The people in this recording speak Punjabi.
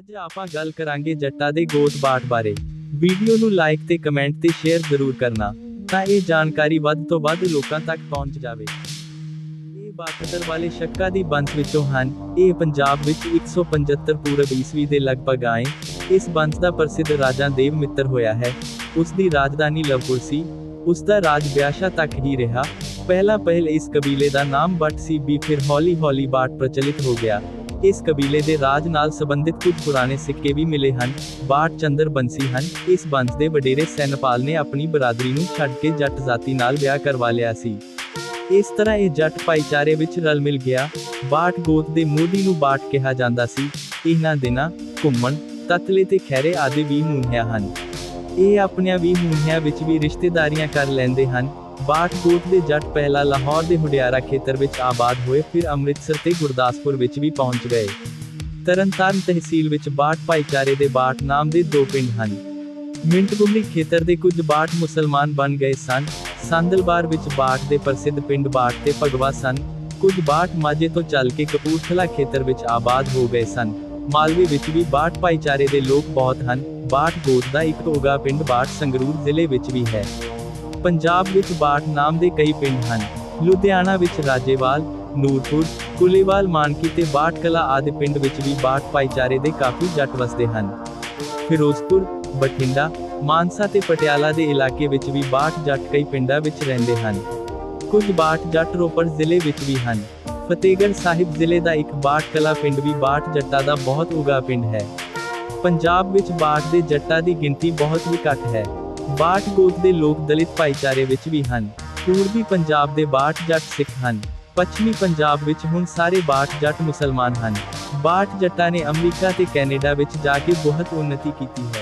ਅੱਜ ਆਪਾਂ ਗੱਲ ਕਰਾਂਗੇ ਜੱਟਾਂ ਦੇ ਗੋਤ ਬਾਟ ਬਾਰੇ। ਵੀਡੀਓ ਨੂੰ ਲਾਈਕ ਤੇ ਕਮੈਂਟ ਤੇ ਸ਼ੇਅਰ ਜ਼ਰੂਰ ਕਰਨਾ, ਤਾਂ ਇਹ ਜਾਣਕਾਰੀ ਵੱਧ ਤੋਂ ਵੱਧ ਲੋਕਾਂ ਤੱਕ ਪਹੁੰਚ ਜਾਵੇ। ਇਹ ਬਾਖਤਰ ਵਾਲੇ ਸ਼ੱਕਾ ਦੀ ਬੰਸ ਵਿੱਚੋਂ ਹਨ। ਇਹ ਪੰਜਾਬ ਵਿੱਚ 175 ਪੂਰਬ ਈਸਵੀ ਦੇ ਲਗਭਗ ਆਏ। ਇਸ ਬੰਸ ਦਾ ਪ੍ਰਸਿੱਧ ਰਾਜਾ ਦੇਵ ਮਿੱਤਰ ਹੋਇਆ ਹੈ। ਉਸ ਦੀ ਰਾਜਧਾਨੀ ਲਵਪੁਰ ਸੀ। ਉਸ ਦਾ ਰਾਜ ਵਿਆਸ਼ਾ ਤੱਕ ਹੀ ਰਿਹਾ। ਪਹਿਲਾ ਪਹਿਲ ਇਸ ਕਬੀਲੇ ਦਾ ਨਾਮ ਬੱਟ ਸੀ ਵੀ ਫਿਰ ਹੌਲੀ ਹੌਲੀ ਬਾਟ ਪ੍ਰਚਲਿਤ ਹੋ ਗਿਆ। ਇਸ ਕਬੀਲੇ ਦੇ ਰਾਜ ਨਾਲ ਸੰਬੰਧਿਤ ਕੁਝ ਪੁਰਾਣੇ ਸਿੱਕੇ ਵੀ ਮਿਲੇ ਹਨ। ਬਾਟ ਚੰਦਰ ਬੰਸੀ ਹਨ। ਇਸ ਬੰਸ ਦੇ ਵਡੇਰੇ ਸੈਨਪਾਲ ਨੇ ਆਪਣੀ ਬਰਾਦਰੀ ਨੂੰ ਛੱਡ ਕੇ ਜੱਟ ਜਾਤੀ ਨਾਲ ਵਿਆਹ ਕਰਵਾ ਲਿਆ ਸੀ। ਇਸ ਤਰ੍ਹਾਂ ਇਹ ਜੱਟ ਭਾਈਚਾਰੇ ਵਿੱਚ ਰਲ ਮਿਲ ਗਿਆ। ਬਾਟ ਗੋਤ ਦੇ ਮੋਢੀ ਨੂੰ ਬਾਟ ਕਿਹਾ ਜਾਂਦਾ ਸੀ। ਇਹਨਾਂ ਦਿਨਾਂ ਘੁੰਮਣ, ਤਤਲੇ ਤੇ ਖੈਰੇ ਆਦਿ ਵੀ ਮੂੰਹਿਆ ਹਨ। ਇਹ ਆਪਣੀਆਂ ਵੀ ਮੂੰਹਿਆਂ ਵਿੱਚ ਵੀ ਰਿਸ਼ਤੇਦਾਰੀਆਂ ਕਰ ਲੈਂਦੇ ਹਨ। ਬਾਟ ਦੇ ਜੱਟ ਪਹਿਲਾਂ ਲਾਹੌਰ ਦੇ ਹੁਡਿਆਰਾ ਖੇਤਰ ਵਿੱਚ ਆਬਾਦ ਹੋਏ, ਫਿਰ ਅੰਮ੍ਰਿਤਸਰ ਤੇ ਗੁਰਦਾਸਪੁਰ ਵਿੱਚ ਵੀ ਪਹੁੰਚ ਗਏ। ਤਰਨਤਾਰਨ ਤਹਿਸੀਲ ਵਿੱਚ ਬਾਟ ਭਾਈਚਾਰੇ ਦੇ ਬਾਟ ਨਾਮ ਦੇ ਦੋ ਪਿੰਡ ਹਨ। ਮਿੰਟਗੁਮਰੀ ਖੇਤਰ ਦੇ ਕੁਝ ਬਾਟ ਮੁਸਲਮਾਨ ਬਣ ਗਏ ਸਨ। ਸੰਦਲਬਾਰ ਵਿੱਚ ਬਾਟ ਦੇ ਪ੍ਰਸਿੱਧ ਪਿੰਡ ਬਾਟ ਤੇ ਭਗਵਾ ਸਨ। ਕੁਝ ਬਾਟ ਮਾਝੇ ਤੋਂ ਚੱਲ ਕੇ ਕਪੂਰਥਲਾ ਖੇਤਰ ਵਿੱਚ ਆਬਾਦ ਹੋ ਗਏ ਸਨ। ਮਾਲਵੇ ਵਿੱਚ ਵੀ ਬਾਟ ਭਾਈਚਾਰੇ ਦੇ ਲੋਕ ਬਹੁਤ ਹਨ। ਬਾਟ ਗੋਤ ਦਾ ਇੱਕ ਉਗਾ ਪਿੰਡ ਬਾਟ ਸੰਗਰੂਰ ਜ਼ਿਲ੍ਹੇ ਵਿੱਚ ਵੀ ਹੈ। ਪੰਜਾਬ ਵਿੱਚ ਬਾਠ ਨਾਮ ਦੇ ਕਈ ਪਿੰਡ ਹਨ। ਲੁਧਿਆਣਾ ਵਿੱਚ ਰਾਜੇਵਾਲ, ਨੂਰਪੁਰ, ਕੁਲੇਵਾਲ, ਮਾਨਕੀ ਤੇ ਬਾਟ ਕਲਾ ਆਦਿ ਪਿੰਡ ਵਿੱਚ ਵੀ ਬਾਟ ਭਾਈਚਾਰੇ ਦੇ ਕਾਫੀ ਜੱਟ ਵਸਦੇ ਹਨ। ਫਿਰੋਜ਼ਪੁਰ, ਬਠਿੰਡਾ, ਮਾਨਸਾ ਤੇ ਪਟਿਆਲਾ ਦੇ ਇਲਾਕੇ ਵਿੱਚ ਵੀ ਬਾਟ ਜੱਟ ਕਈ ਪਿੰਡਾਂ ਵਿੱਚ ਰਹਿੰਦੇ ਹਨ। ਕੁਝ ਬਾਟ ਜੱਟ ਰੋਪੜ ਜ਼ਿਲ੍ਹੇ ਵਿੱਚ ਵੀ ਹਨ। ਫਤਿਹਗੜ੍ਹ ਸਾਹਿਬ ਜ਼ਿਲ੍ਹੇ ਦਾ ਇੱਕ ਬਾਟ ਕਲਾ ਪਿੰਡ ਵੀ ਬਾਟ ਜੱਟਾਂ ਦਾ ਬਹੁਤ ਉਗਾ ਪਿੰਡ ਹੈ। ਪੰਜਾਬ ਵਿੱਚ ਬਾਠ ਦੇ ਜੱਟਾਂ ਦੀ ਗਿਣਤੀ ਬਹੁਤ ਹੀ ਘੱਟ ਹੈ। ਬਾਠਕੋਟ ਦੇ ਲੋਕ ਦਲਿਤ ਭਾਈਚਾਰੇ ਵਿੱਚ ਵੀ ਹਨ। ਪੂਰਬੀ ਪੰਜਾਬ ਦੇ ਬਾਠ ਜੱਟ ਸਿੱਖ ਹਨ। ਪੱਛਮੀ ਪੰਜਾਬ ਵਿੱਚ ਹੁਣ ਸਾਰੇ ਬਾਠ ਜੱਟ ਮੁਸਲਮਾਨ ਹਨ। ਬਾਠ ਜੱਟਾਂ ਨੇ ਅਮਰੀਕਾ ਤੇ ਕੈਨੇਡਾ ਵਿੱਚ ਜਾ ਕੇ ਬਹੁਤ ਉન્નਤੀ ਕੀਤੀ ਹੈ।